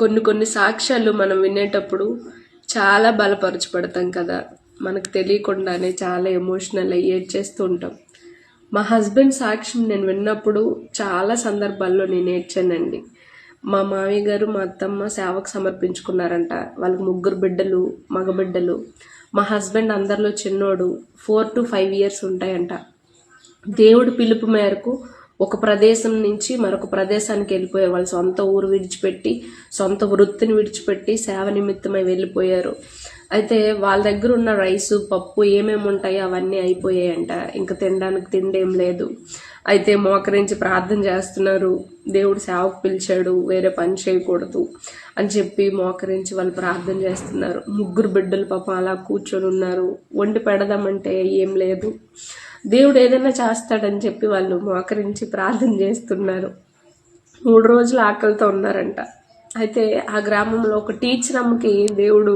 కొన్ని కొన్ని సాక్ష్యాలు మనం వినేటప్పుడు చాలా బలపరచబడతాం కదా. మనకు తెలియకుండానే చాలా ఎమోషనల్ అయ్యి ఏడ్చేస్తూ ఉంటాం. మా హస్బెండ్ సాక్ష్యం నేను విన్నప్పుడు చాలా సందర్భాల్లో నేను ఏడ్చానండి. మా మామయ్య గారు మా అత్తమ్మ సేవకు సమర్పించుకున్నారంట. వాళ్ళకి ముగ్గురు బిడ్డలు మగబిడ్డలు. మా హస్బెండ్ అందరిలో చిన్నోడు ఫోర్ టు ఫైవ్ ఇయర్స్ ఉంటాయంట. దేవుడి పిలుపు మేరకు ఒక ప్రదేశం నుంచి మరొక ప్రదేశానికి వెళ్ళిపోయారు. వాళ్ళ సొంత ఊరు విడిచిపెట్టి సొంత వృత్తిని విడిచిపెట్టి సేవ నిమిత్తమై వెళ్ళిపోయారు. అయితే వాళ్ళ దగ్గర ఉన్న రైసు పప్పు ఏమేమి ఉంటాయో అవన్నీ అయిపోయాయంట. ఇంకా తినడానికి తిండేం లేదు. అయితే మోకరించి ప్రార్థన చేస్తున్నారు. దేవుడు సేవకు పిలిచాడు వేరే పని చేయకూడదు అని చెప్పి మోకరించి వాళ్ళు ప్రార్థన చేస్తున్నారు. ముగ్గురు బిడ్డలు పాపం అలా కూర్చొని ఉన్నారు. వండి పెడదామంటే ఏం లేదు. దేవుడు ఏదైనా చేస్తాడని చెప్పి వాళ్ళు మోకరించి ప్రార్థన చేస్తున్నారు. మూడు రోజులు ఆకలితో ఉన్నారంట. అయితే ఆ గ్రామంలో ఒక టీచర్ అమ్మకి దేవుడు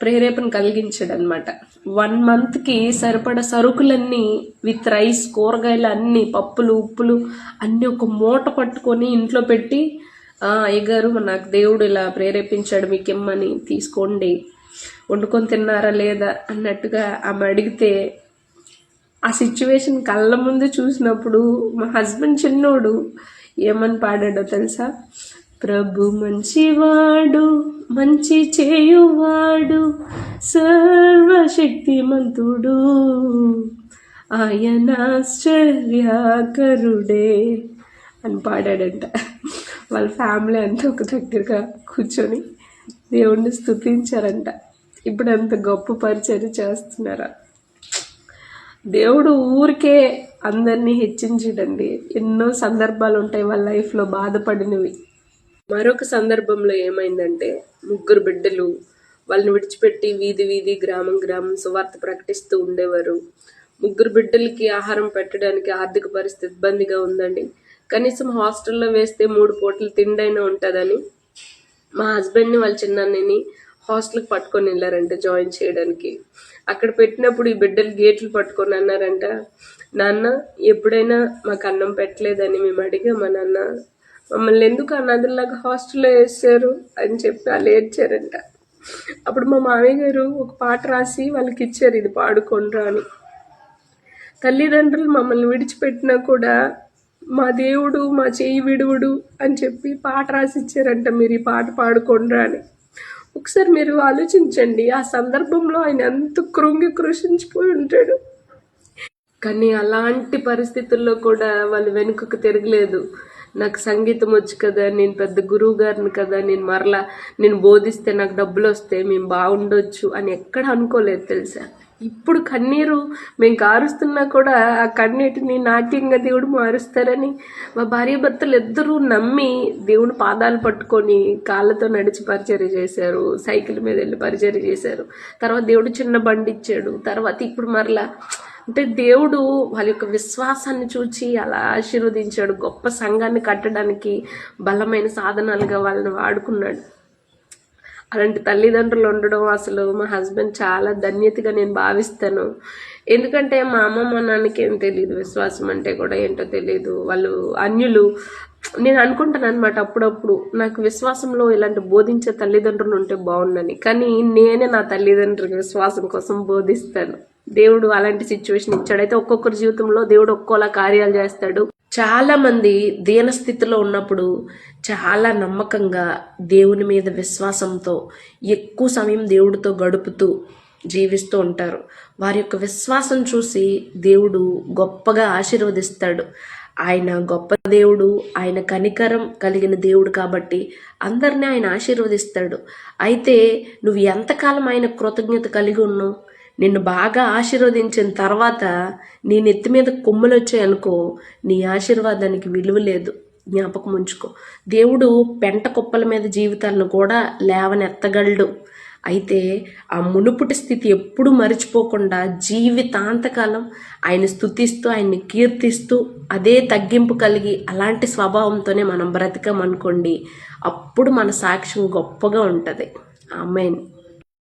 ప్రేరేపణ కలిగించాడనమాట వన్ మంత్కి సరిపడ సరుకులన్నీ విత్ రైస్ కూరగాయలు అన్నీ పప్పులు ఉప్పులు అన్నీ ఒక మూట పట్టుకొని ఇంట్లో పెట్టి అయ్యగారు నాకు దేవుడు ఇలా ప్రేరేపించాడు మీకు ఇమ్మని తీసుకోండి. వండుకొని తిన్నారా లేదా? అన్నట్టుగా ఆమె అడిగితే ఆ సిచ్యువేషన్ కళ్ళ ముందు చూసినప్పుడు మా హస్బెండ్ చిన్నోడు ఏమని పాడాడో తెలుసా? ప్రభు మంచివాడు మంచి చేయువాడు సర్వశక్తిమంతుడు. ఆయన ఆశ్చర్యాకరుడే అని పాడాడంట. వాళ్ళ ఫ్యామిలీ అంతా ఒక దగ్గరగా కూర్చొని దేవుణ్ణి స్తుతించారంట. ఇప్పుడు అంత గొప్ప పరిచయం చేస్తున్నారా? దేవుడు ఊరికే అందరినీ హెచ్చించడండి. ఎన్నో సందర్భాలు ఉంటాయి వాళ్ళ లైఫ్లో బాధపడినవి. మరొక సందర్భంలో ఏమైందంటే ముగ్గురు బిడ్డలు వాళ్ళని విడిచిపెట్టి వీధి వీధి గ్రామం గ్రామం సువార్త ప్రకటిస్తూ ఉండేవారు. ముగ్గురు బిడ్డలకి ఆహారం పెట్టడానికి ఆర్థిక పరిస్థితి ఇబ్బందిగా ఉందండి. కనీసం హాస్టల్లో వేస్తే మూడు పూటలు తిండైనా ఉంటుందని మా హస్బెండ్ని వాళ్ళ చిన్నన్నని హాస్టల్కి పట్టుకొని వెళ్ళారంట జాయిన్ చేయడానికి. అక్కడ పెట్టినప్పుడు ఈ బిడ్డలు గేట్లు పట్టుకొని అన్నారంట నాన్న ఎప్పుడైనా మాకు అన్నం పెట్టలేదని మేము అడిగా మా నాన్న. మమ్మల్ని ఎందుకు అన్నదిలాగా హాస్టల్లో వేసారు అని చెప్పి వాళ్ళు ఏడ్చారంట. అప్పుడు మా మామయ్య గారు ఒక పాట రాసి వాళ్ళకి ఇచ్చారు ఇది పాడుకోండ్రా అని. తల్లిదండ్రులు మమ్మల్ని విడిచిపెట్టినా కూడా మా దేవుడు మా చేయి విడువుడు అని చెప్పి పాట రాసి ఇచ్చారంట మీరు ఈ పాట పాడుకోండ్రా అని. ఒకసారి మీరు ఆలోచించండి ఆ సందర్భంలో ఆయన ఎంత కృంగి కృషించిపోయి ఉంటాడు. కానీ అలాంటి పరిస్థితుల్లో కూడా వాళ్ళు వెనుకకు తిరగలేదు. నాకు సంగీతం వచ్చు కదా నేను పెద్ద గురువు గారిని కదా నేను మరలా నేను బోధిస్తే నాకు డబ్బులు వస్తే మేము బాగుండొచ్చు అని ఎక్కడ అనుకోలేదు తెలుసా? ఇప్పుడు కన్నీరు మేము కారుస్తున్నా కూడా ఆ కన్నీటిని నాట్యంగా దేవుడు మారుస్తారని మా భార్య భర్తలు ఇద్దరూ నమ్మి దేవుడు పాదాలు పట్టుకొని కాళ్ళతో నడిచి పరిచర్య చేశారు సైకిల్ మీద వెళ్ళి పరిచర్య చేశారు. తర్వాత దేవుడు చిన్న బండి ఇచ్చాడు. తర్వాత ఇప్పుడు మరలా అంటే దేవుడు వాళ్ళ యొక్క విశ్వాసాన్ని చూచి అలా ఆశీర్వదించాడు. గొప్ప సంఘాన్ని కట్టడానికి బలమైన సాధనాలుగా వాళ్ళని వాడుకున్నాడు. అలాంటి తల్లిదండ్రులు ఉండడం అసలు మా హస్బెండ్ చాలా ధన్యతగా నేను భావిస్తాను. ఎందుకంటే మా అమ్మ మా నాన్నకి ఏం తెలియదు విశ్వాసం అంటే కూడా ఏంటో తెలియదు వాళ్ళు అన్యులు. నేను అనుకుంటాను అనమాట అప్పుడప్పుడు నాకు విశ్వాసంలో ఇలాంటి బోధించే తల్లిదండ్రులు ఉంటే బాగుండని. కానీ నేనే నా తల్లిదండ్రులకి విశ్వాసం కోసం బోధిస్తాను. దేవుడు అలాంటి సిచ్యువేషన్ ఇచ్చాడు అయితే ఒక్కొక్కరి జీవితంలో దేవుడు ఒక్కోలా కార్యాలు చేస్తాడు. చాలా మంది దీనస్థితిలో ఉన్నప్పుడు చాలా నమ్మకంగా దేవుని మీద విశ్వాసంతో ఎక్కువ సమయం దేవుడితో గడుపుతూ జీవిస్తూ ఉంటారు. వారి యొక్క విశ్వాసం చూసి దేవుడు గొప్పగా ఆశీర్వదిస్తాడు. ఆయన గొప్ప దేవుడు ఆయన కనికరం కలిగిన దేవుడు కాబట్టి అందరినీ ఆయన ఆశీర్వదిస్తాడు. అయితే నువ్వు ఎంతకాలం ఆయన కృతజ్ఞత కలిగి ఉన్నావు? నిన్ను బాగా ఆశీర్వదించిన తర్వాత నీ నెత్తి మీద కొమ్ములు వచ్చాయనుకో నీ ఆశీర్వాదానికి విలువ లేదు. జ్ఞాపకం ఉంచుకో. దేవుడు పెంట కుప్పల మీద జీవితాలను కూడా లేవనెత్తగలడు. అయితే ఆ మునుపుటి స్థితి ఎప్పుడు మరిచిపోకుండా జీవితాంతకాలం ఆయన స్థుతిస్తూ ఆయన్ని కీర్తిస్తూ అదే తగ్గింపు కలిగి అలాంటి స్వభావంతోనే మనం బ్రతికమనుకోండి అప్పుడు మన సాక్ష్యం గొప్పగా ఉంటుంది. ఆమెన్.